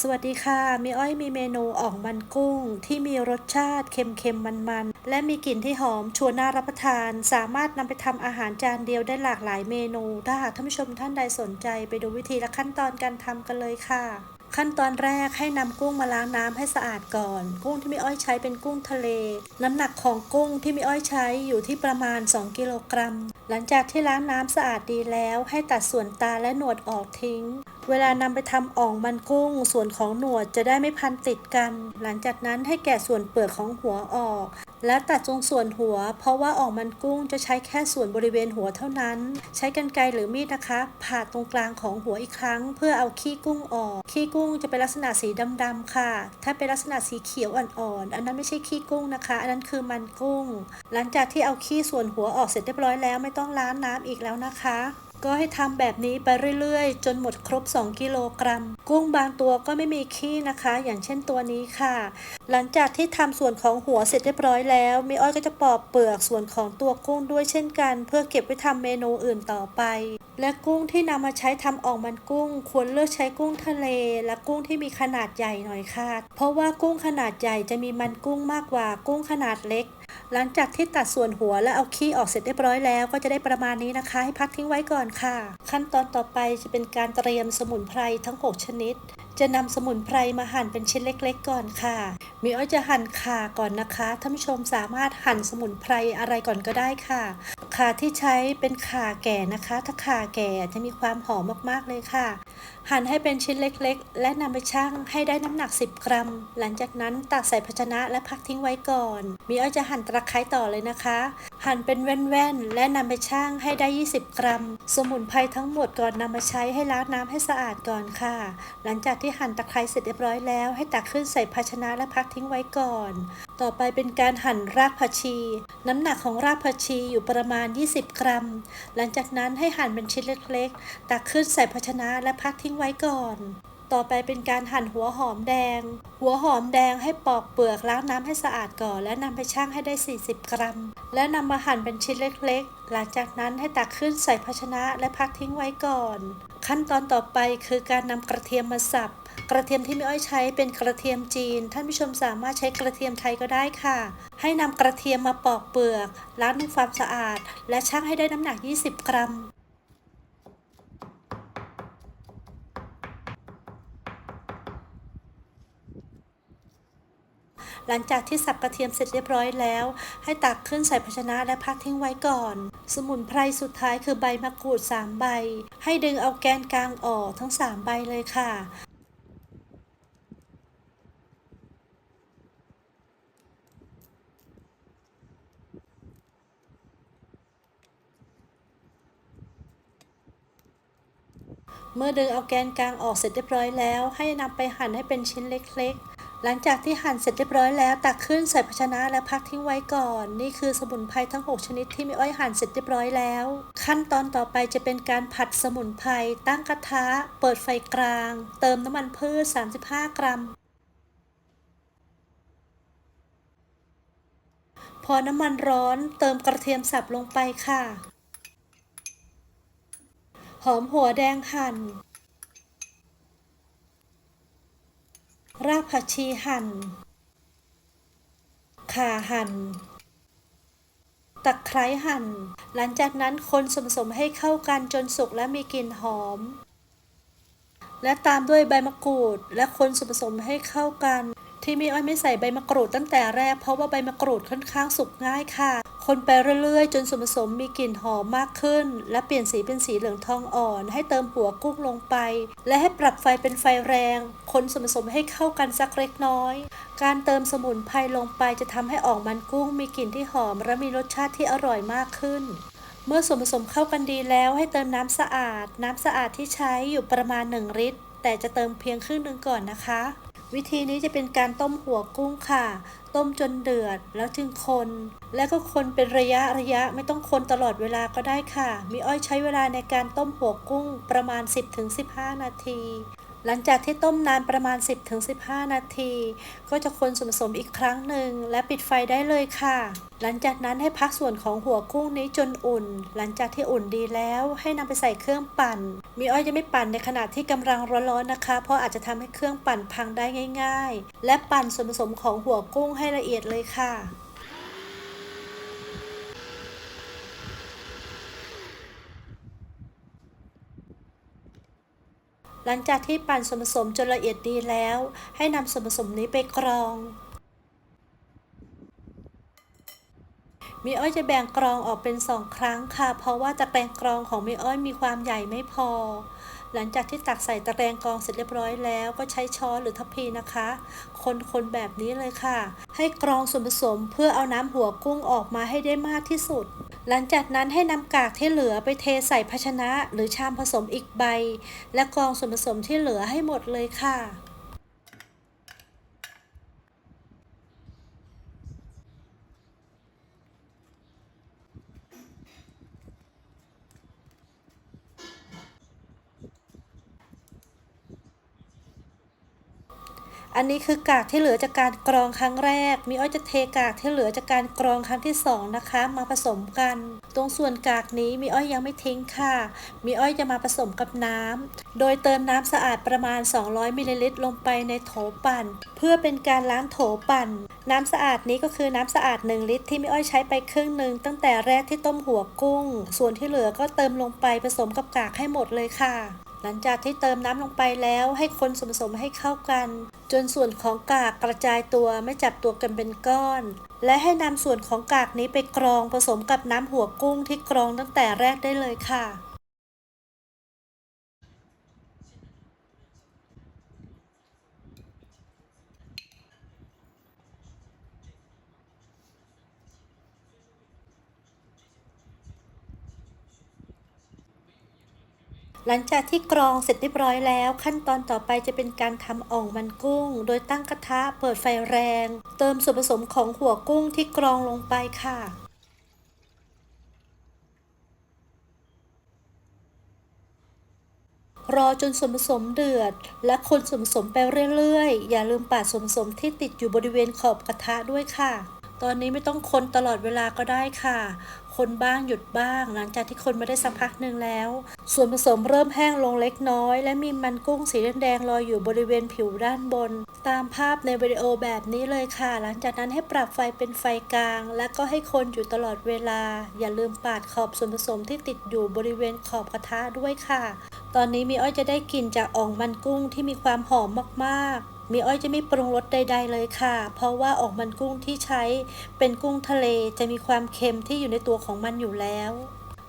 สวัสดีค่ะ มีอ้อยมีเมนูอ่องมันกุ้ง ที่มีรสชาติเค็มๆมันๆ และมีกลิ่นที่หอมชวนน่ารับประทาน สามารถนำไปทำอาหารจานเดียวได้หลากหลายเมนู ถ้าหากท่านผู้ชมท่านใดสนใจไปดูวิธีและขั้นตอนการทำกันเลยค่ะ ขั้นตอนแรกให้นำกุ้งมาล้างน้ำให้สะอาดก่อน กุ้งที่มีอ้อยใช้เป็นกุ้งทะเล น้ำหนักของกุ้งที่มีอ้อยใช้อยู่ที่ประมาณ 2 กิโลกรัม หลังจากที่ล้างน้ำสะอาดดีแล้ว ให้ตัดส่วนตาและหนวดออกทิ้ง เวลานำไปทำอ่องมันกุ้ง ส่วนของหนวดจะได้ไม่พันติดกัน หลังจากนั้นให้แกะส่วนเปลือกของหัวออก และตัดตรงส่วนหัว เพราะว่าอ่องมันกุ้งจะใช้แค่ส่วนบริเวณหัวเท่านั้น ใช้กรรไกรหรือมีดนะคะ ผ่าตรงกลางของหัวอีกครั้ง เพื่อเอาขี้กุ้งออก ขี้กุ้งจะเป็นลักษณะสีดำๆค่ะ ถ้าเป็นลักษณะสีเขียวอ่อนๆ อันนั้นไม่ใช่ขี้กุ้งนะคะ อันนั้นคือมันกุ้ง หลังจากที่เอาขี้ส่วนหัวออกเสร็จเรียบร้อยแล้วไม่ต้องล้างน้ำอีกแล้วนะคะ ก็ให้ทำแบบนี้ไปเรื่อยๆ จนหมดครบ 2 กิโลกรัม กุ้งบางตัวก็ไม่มีขี้นะคะ อย่างเช่นตัวนี้ค่ะ หลังจากที่ทำส่วนของหัวเสร็จเรียบร้อยแล้วมีอ้อยก็จะปอกเปลือกส่วนของตัวกุ้งด้วยเช่นกัน เพื่อเก็บไว้ทำเมนูอื่นต่อไป และกุ้งที่นำมาใช้ทำออกมันกุ้ง ควรเลือกใช้กุ้งทะเล และกุ้งที่มีขนาดใหญ่หน่อยค่ะ เพราะว่ากุ้งขนาดใหญ่จะมีมันกุ้งมากกว่ากุ้งขนาดเล็ก หลังจากที่ตัดส่วนหัวและเอาขี้ออกเสร็จเรียบร้อยแล้วก็จะได้ประมาณนี้นะคะ ให้พักทิ้งไว้ก่อนค่ะ ขั้นตอนต่อไปจะเป็นการเตรียมสมุนไพรทั้ง 6 ชนิดจะนำสมุนไพรมาหั่นเป็นชิ้นเล็ก ๆ ก่อนค่ะมีอ้อยจะหั่นข่าก่อนนะคะท่านผู้ชมสามารถหั่นสมุนไพรอะไรก่อนก็ได้ค่ะข่าที่ใช้เป็นข่าแก่นะคะ ถ้าข่าแก่จะมีความหอมมากๆเลยค่ะ หั่นให้เป็นชิ้นเล็กๆ และนำไปชั่งให้ได้น้ำหนัก 10 กรัม หลังจากนั้นตักใส่ภาชนะและพักทิ้งไว้ก่อน มีอ้อยจะหั่นตะไคร้ต่อเลยนะคะ หั่นเป็นแว่นๆและนำไปชั่งให้ได้ 20 กรัม สมุนไพรทั้งหมดก่อนนำมาใช้ให้ล้างน้ำให้สะอาดก่อนค่ะ หลังจากที่หั่นตะไคร้เสร็จเรียบร้อยแล้ว ให้ตักขึ้นใส่ภาชนะและพักทิ้งไว้ก่อน ต่อไปเป็นการหั่นรากผักชี น้ำหนักของรากผักชีอยู่ประมาณ 20 กรัม หลังจากนั้นให้หั่นเป็นชิ้นเล็กๆ ตักขึ้นใส่ภาชนะและพักทิ้งไว้ก่อนต่อไปเป็นการหั่นหัวหอมแดง หัวหอมแดงให้ปอกเปลือกล้างน้ำให้สะอาดก่อน และนำไปชั่งให้ได้ 40 กรัม และนำมาหั่นเป็นชิ้นเล็กๆ หลังจากนั้นให้ตักขึ้นใส่ภาชนะและพักทิ้งไว้ก่อน ขั้นตอนต่อไปคือการนำกระเทียมมาสับ กระเทียมที่ไม่อ้อยใช้เป็นกระเทียมจีน ท่านผู้ชมสามารถใช้กระเทียมไทยก็ได้ค่ะ ให้นำกระเทียมมาปอกเปลือก ล้างทำความสะอาด และชั่งให้ได้น้ำหนัก 20 กรัม หลังจากที่สับกระเทียมเสร็จเรียบร้อยแล้ว ให้ตักขึ้นใส่ภาชนะและพักทิ้งไว้ก่อน สมุนไพรสุดท้ายคือใบมะกรูด 3 ใบ ให้ดึงเอาแกนกลางออกทั้ง 3 ใบเลยค่ะเมื่อดึงเอาแกนกลางออกเสร็จเรียบร้อยแล้ว ให้นำไปหั่นให้เป็นชิ้นเล็กๆ หลังจากที่หั่นเสร็จเรียบร้อยแล้วตักขึ้นใส่ภาชนะและพักทิ้งไว้ก่อน นี่คือสมุนไพรทั้ง 6 ชนิดที่มีอ้อยหั่นเสร็จเรียบร้อยแล้ว ขั้นตอนต่อไปจะเป็นการผัดสมุนไพรตั้งกระทะ เปิดไฟกลาง เติมน้ำมันพืช 35 กรัม พอน้ำมันร้อนเติมกระเทียมสับลงไปค่ะ หอมหัวแดงหั่น รากผักชีหั่นข่าหั่นตะไคร้หั่น หลังจากนั้นคนส่วนผสมให้เข้ากันจนสุกและมีกลิ่นหอม และตามด้วยใบมะกรูดและคนส่วนผสมให้เข้ากัน ที่มีอ้อยไม่ใส่ใบมะกรูดตั้งแต่แรกเพราะว่าใบมะกรูดค่อนข้างสุกง่ายค่ะ คนไปเรื่อยๆ จนส่วนผสมมีกลิ่นหอมมากขึ้น และเปลี่ยนสีเป็นสีเหลืองทองอ่อน ให้เติมหัวกุ้งลงไป และให้ปรับไฟเป็นไฟแรง คนส่วนผสมให้เข้ากันสักเล็กน้อย การเติมสมุนไพรลงไปจะทำให้ออกมันกุ้ง มีกลิ่นที่หอม และมีรสชาติที่อร่อยมากขึ้นเมื่อส่วนผสมเข้ากันดีแล้วให้เติมน้ำสะอาด น้ำสะอาดที่ใช้อยู่ประมาณ 1 ลิตร แต่จะเติมเพียงครึ่งหนึ่งก่อนนะคะ วิธีนี้จะเป็นการต้มหัวกุ้งค่ะ ต้มจนเดือดแล้วจึงคน แล้วก็คนเป็นระยะระยะไม่ต้องคนตลอดเวลาก็ได้ค่ะ มีอ้อยใช้เวลาในการต้มหัวกุ้งประมาณ 10-15 นาที หลังจากที่ต้มนานประมาณ 10-15 นาที ก็จะคนส่วนผสมอีกครั้งหนึ่งและปิดไฟได้เลยค่ะ หลังจากนั้นให้พักส่วนของหัวกุ้งนี้จนอุ่น หลังจากที่อุ่นดีแล้วให้นำไปใส่เครื่องปั่น มีอ้อยจะไม่ปั่นในขณะที่กำลังร้อนๆนะคะ เพราะอาจจะทำให้เครื่องปั่นพังได้ง่าย ๆ และปั่นส่วนผสมของหัวกุ้งให้ละเอียดเลยค่ะหลังจากที่ปั่นส่วนผสมจนละเอียดดีแล้ว ให้นำส่วนผสมนี้ไปกรอง มีอ้อยจะแบ่งกรองออกเป็นสองครั้งค่ะ เพราะว่าตะแกรงกรองของมีอ้อยมีความใหญ่ไม่พอ หลังจากที่ตักใส่ตะแกรงกรองเสร็จเรียบร้อยแล้วก็ใช้ช้อนหรือทัพพีนะคะ คนๆแบบนี้เลยค่ะ ให้กรองส่วนผสมเพื่อเอาน้ำหัวกุ้งออกมาให้ได้มากที่สุด หลังจากนั้นให้นำกากที่เหลือไปเทใส่ภาชนะ หรือชามผสมอีกใบ และกรองส่วนผสมที่เหลือให้หมดเลยค่ะ อันนี้คือกากที่เหลือจากการกรองครั้งแรก มีอ้อยจะเทกากที่เหลือจากการกรองครั้งที่สองนะคะ มาผสมกัน ตรงส่วนกากนี้มีอ้อยยังไม่ทิ้งค่ะ มีอ้อยจะมาผสมกับน้ำโดยเติมน้ำสะอาดประมาณ 200มิลลิลิตรลงไปในโถปั่น เพื่อเป็นการล้างโถปั่น น้ำสะอาดนี้ก็คือน้ำสะอาด 1 ลิตร ที่มีอ้อยใช้ไปครึ่งหนึ่งตั้งแต่แรกที่ต้มหัวกุ้ง ส่วนที่เหลือก็เติมลงไปผสมกับกากให้หมดเลยค่ะ หลังจากที่เติมน้ำลงไปแล้วให้คนส่วนผสมให้เข้ากัน จนส่วนของกากกระจายตัวไม่จับตัวกันเป็นก้อน และให้นำส่วนของกากนี้ไปกรองผสมกับน้ำหัวกุ้งที่กรองตั้งแต่แรกได้เลยค่ะ หลังจากที่กรองเสร็จเรียบร้อยแล้ว ขั้นตอนต่อไปจะเป็นการทำอ่องมันกุ้ง โดยตั้งกระทะเปิดไฟแรง เติมส่วนผสมของหัวกุ้งที่กรองลงไปค่ะรอจนส่วนผสมเดือด และคนส่วนผสมไปเรื่อยๆ อย่าลืมปาดส่วนผสมที่ติดอยู่บริเวณขอบกระทะด้วยค่ะ ตอนนี้ไม่ต้องคนตลอดเวลาก็ได้ค่ะ คนบ้างหยุดบ้าง หลังจากที่คนมาได้สักพักหนึ่งแล้ว ส่วนผสมเริ่มแห้งลงเล็กน้อย และมีมันกุ้งสีแดงๆลอยอยู่บริเวณผิวด้านบน ตามภาพในวิดีโอแบบนี้เลยค่ะ หลังจากนั้นให้ปรับไฟเป็นไฟกลาง และก็ให้คนอยู่ตลอดเวลา อย่าลืมปาดขอบส่วนผสมที่ติดอยู่บริเวณขอบกระทะด้วยค่ะ ตอนนี้มีอ้อยจะได้กลิ่นจากอ่องมันกุ้งที่มีความหอมมากๆ มีอ้อยจะไม่ปรุงรสใด ๆ เลยค่ะ เพราะว่าอองมันกุ้งที่ใช้เป็นกุ้งทะเลจะมีความเค็มที่อยู่ในตัวของมันอยู่แล้ว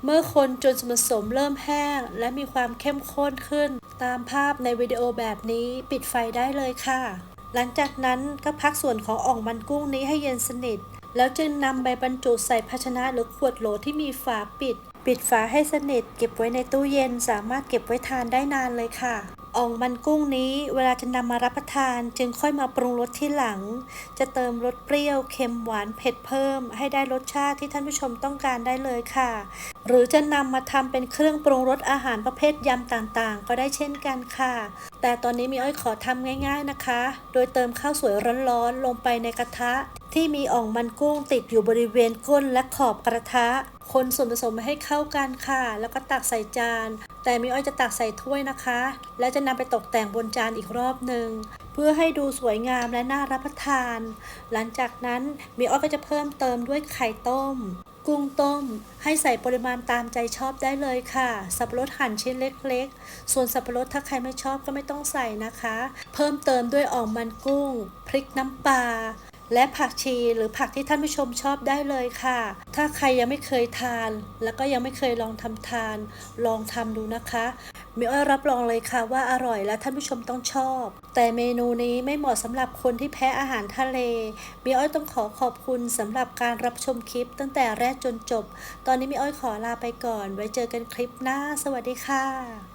เมื่อคนจนส่วนผสมเริ่มแห้ง และมีความเข้มข้นขึ้น ตามภาพในวิดีโอแบบนี้ปิดไฟได้เลยค่ะ หลังจากนั้นก็พักส่วนของอ่องมันกุ้งนี้ให้เย็นสนิท แล้วจึงนำไปบรรจุใส่ภาชนะหรือขวดโหลที่มีฝาปิด ปิดฝาให้สนิท เก็บไว้ในตู้เย็นสามารถเก็บไว้ทานได้นานเลยค่ะ อ่องมันกุ้งนี้เวลาจะนำมารับประทานจึงค่อยมาปรุงรสที่หลัง จะเติมรสเปรี้ยวเค็มหวานเผ็ดเพิ่ม ให้ได้รสชาติที่ท่านผู้ชมต้องการได้เลยค่ะ หรือจะนำมาทำเป็นเครื่องปรุงรสอาหารประเภทยำต่างๆ ก็ได้เช่นกันค่ะ แต่ตอนนี้มีอ้อยขอทำง่าย ๆนะคะ โดยเติมข้าวสวยร้อนๆลงไปในกระทะ ที่มีอ่องมันกุ้งติดอยู่บริเวณก้นและขอบกระทะ คนส่วนผสมให้เข้ากันค่ะ แล้วก็ตักใส่จาน แต่มีอ้อยจะตักใส่ถ้วยนะคะ แล้วจะนำไปตกแต่งบนจานอีกรอบหนึ่งเพื่อให้ดูสวยงามและน่ารับประทาน หลังจากนั้นมีอ้อยก็จะเพิ่มเติมด้วยไข่ต้ม กุ้งต้ม ให้ใส่ปริมาณตามใจชอบได้เลยค่ะ สับปะรดหั่นชิ้นเล็กๆ ส่วนสับปะรดถ้าใครไม่ชอบก็ไม่ต้องใส่นะคะ เพิ่มเติมด้วยอ่องมันกุ้ง พริกน้ำปลา และผักชีหรือผักที่ท่านผู้ชมชอบได้เลยค่ะ ถ้าใครยังไม่เคยทาน แล้วก็ยังไม่เคยลองทำทาน ลองทำดูนะคะมีอ้อยรับรองเลยค่ะว่าอร่อยและท่านผู้ชมต้องชอบ แต่เมนูนี้ไม่เหมาะสำหรับคนที่แพ้อาหารทะเลมีอ้อยต้องขอขอบคุณสำหรับการรับชมคลิป ตั้งแต่แรกจนจบ ตอนนี้มีอ้อยขอลาไปก่อน ไว้เจอกันคลิปหน้า สวัสดีค่ะ